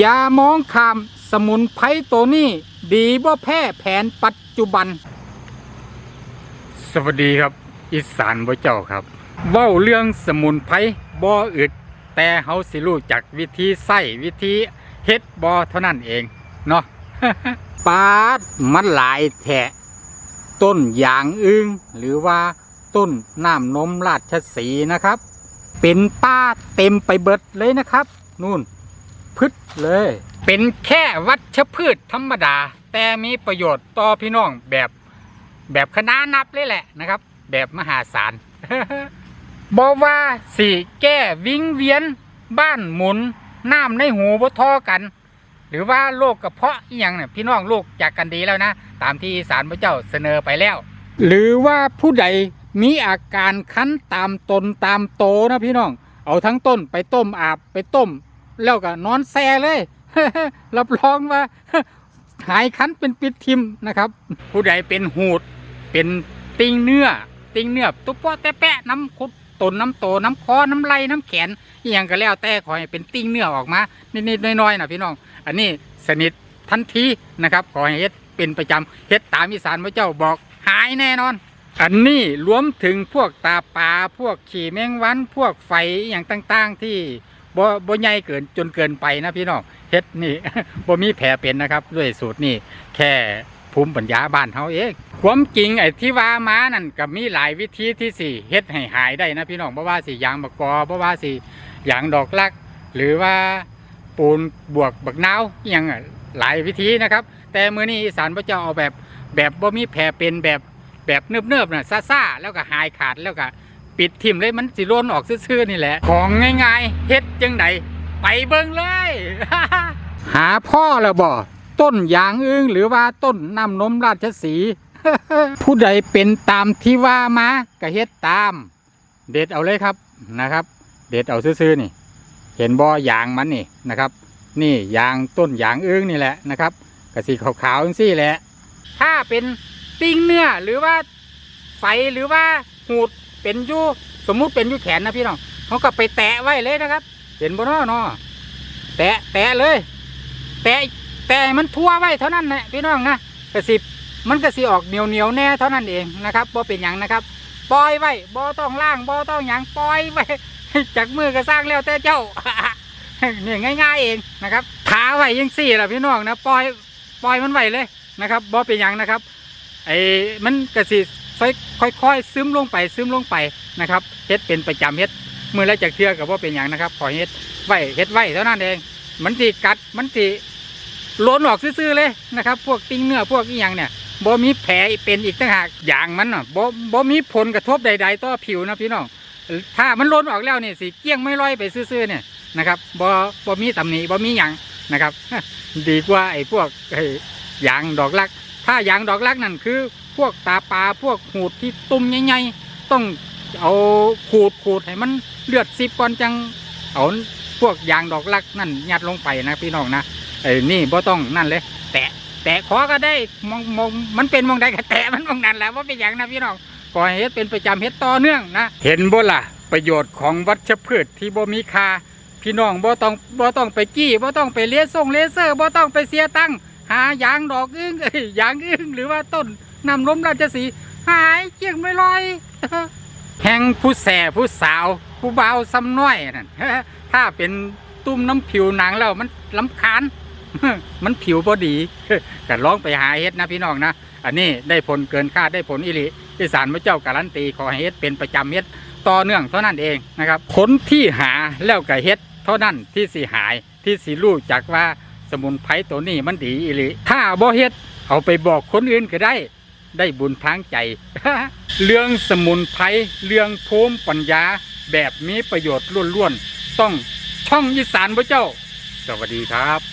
ยามองข้ามสมุนไพรตัวนี้ ดีบ่แพ้แผนปัจจุบัน สวัสดีครับ อีสานบ่เจ้าครับเว้าเรื่องสมุนไพรบ่อึด แต่เฮาสิรู้จักวิธีใส่วิธีเฮ็ดบ่เท่านั้นเองเนาะ ปาดมันหลายแทะต้นยางอึงหรือว่าต้นน้ำนมราชสีนะครับ เป็นป้าเต็มไปเบิดเลยนะครับ นู่น พืชเลย เป็นแค่วัชพืชธรรมดา แต่มีประโยชน์ต่อพี่น้องแบบแบบคณะนับเลยแหละนะครับ แบบมหาศาลบอกว่าสีแก้วิงเวียน บ้านหมุนน้ำในหูบ่ทอกัน หรือว่าโรคกระเพาะอหย่างเนี่ยพี่น้องโรคจากกันดีแล้วนะ ตามที่สารพระเจ้าเสนอไปแล้ว หรือว่าผู้ใดมีอาการคันตามตนตามโตนะพี่น้อง เอาทั้งต้นไปต้มอาบไปต้ม แล้วก็นอนแซ่เลย รับรองว่า หายคันเป็นปิดทิมนะครับ ผู้ใดเป็นหูด เป็นติงเนื้อ ติงเนื้อตุ๊ปโปะแตะแปะน้ำคุดตนน้ำโตน้ำคอน้ำไหลน้ำแขนอหย่างก็แล้วแต่ขอให้เป็นติงเนื้อออกมานิดๆน้อยๆนะพี่น้อง อันนี้สนิททันทีนะครับขอให้เฮ็ดเป็นประจำเฮ็ดตามอีสานพระเจ้าบอกหายแน่นอน อันนี้รวมถึงพวกตาปลาพวกขี่แมงวัน พวกไฟอย่างต่างๆ ที่ บ่บ่ใหญ่เกินจนเกินไปนะพี่น้องเฮ็ดนี่บ่มีแผลเป็นนะครับด้วยสูตรนี่แค่ภูมิปัญญาบ้านเฮาเองความจริงไอ้ที่ว่ามานั่นก็มีหลายวิธีที่สิเฮ็ดให้หายได้นะพี่น้องบ่ว่าสิยางมะกอบ่ว่าสิยางดอกลัก หรือว่าปูนบวกบักนาวอหยังหลายวิธีนะครับ แต่มื้อนี้อีสานพระเจ้าเอาแบบแบบบ่มีแผลเป็นแบบแบบเนิบๆน่ะซ่าๆแล้วก็หายขาดแล้วก็ ปิดทิมเลยมันสิร่นออกซื่อๆนี่แหละ ของง่ายๆเฮ็ดจังไดไปเบิ่งเลย หาพ่อแล้วบ่ต้นยางอึ้งหรือว่าต้นน้ำนมราชสีผู้ใดเป็นตามที่ว่ามาก็เฮ็ดตาม เด็ดเอาเลยครับนะครับ เด็ดเอาซื่อๆนี่ เห็นบ่ยางมันนี่นะครับ นี่ยางต้นยางอึ้งนี่แหละนะครับกระสีขาวๆจังซี่แหละ ถ้าเป็นติ้งเนื้อหรือว่าไฟหรือว่าหูด เป็นยู่สมมุติเป็นยู่แขนนะพี่น้องเขาก็ไปแตะไว้เลยนะครับ เห็นบ่เนาะเนาะแตะแตะเลย แตะแตะมันทั่วไว้เท่านั้นแหละพี่น้องนะกระสิมันกระสิออกเหนียวเหนียวแน่เท่านั้นเองนะครับบ่เป็นหยังนะครับปล่อยไว้บ่ต้องล่างบ่ต้องหยังปล่อยไว้จากมือก็สร้างแล้วแต่เจ้าเนี่ยง่าย ๆเองนะครับทาไว้ยังสี่ล่ะพี่น้องนะปล่อยปล่อยมันไว้เลยนะครับบ่เป็นหยังนะครับไอ้มันกระสิ ค่อยๆซึมลงไปซึมลงไปนะครับเฮ็ดเป็นประจำเฮ็ดมือแล้วจากเทือกับว่าเป็นอย่างนะครับขอเฮ็ดไว้เฮ็ดไว้เท่านั้นเองมันสิกัดมันสิล้นออกซื่อๆเลยนะครับ พวกติ้งเนื้อพวกอีหยังเนี่ยบ่มีแผลเป็นอีกต่างหากอย่างมันน่ะบ่บ่มีผลกระทบใด ๆ ต่อผิวนะพี่น้องถ้ามันล้นออกแล้วเนี่ยสิเกี้ยงไม่ลอยไปซื่อๆเนี่ยนะครับบ่บ่มีตำหนิบ่มีหยังนะครับ ดีกว่าไอ้พวกไอ้ยางดอกลัก ถ้ายางดอกลักนั่นคือ พวกตาปลาพวกหูดที่ตุ่มใหญ่ๆต้องเอาขูดขูดให้มันเลือดซิบก่อนจังเอาพวกยางดอกลักนั่นยัดลงไปนะพี่น้องนะไอ้นี่บ่ต้องนั่นเลย แตะแตะขอก็ได้มองมองมันเป็นมองใดก็แตะมันมองนั้นแหละว่าเป็นอย่างนะพี่น้องก่อให้เฮ็ดเป็นประจำเฮ็ดต่อเนื่องนะเห็นบ่ล่ะประโยชน์ของวัชพืชที่บ่มีค่าพี่น้องบ่ต้องบ่ต้องไปกี้บ่ต้องไปเลส่งเลเซอร์บ่ต้องไปเสียตังหายางดอกอึ้งเอ้ยยางอึ้งหรือว่าต้น นำล้มราชสีห์หายเกี่ยงไม่ลอยแห่งผู้แสผู้สาว ผู้เบาซ้ำน้อยนั่นถ้าเป็นตุ้มน้ำผิวหนังแล้วมันลำคาญมันผิวพอดีก็ลองไปหาเฮ็ดนะพี่น้องนะอันนี้ได้ผลเกินคาดได้ผลอิริอีสานพระเจ้าการันตีขอเฮ็ดเป็นประจำเฮ็ดต่อเนื่องเท่านั้นเองนะครับ ผลที่หาแล้วก็เฮ็ดเท่านั้นที่สิหายที่สิรู้จักว่าสมุนไพรตัวนี้มันดีอิริถ้าบ่เฮ็ดเอาไปบอกคนอื่นก็ได้ ได้บุญทางใจ เรื่องสมุนไพรเรื่องภูมิปัญญาแบบมีประโยชน์ล้วนๆ ต้องช่องอีสานพระเจ้า สวัสดีครับ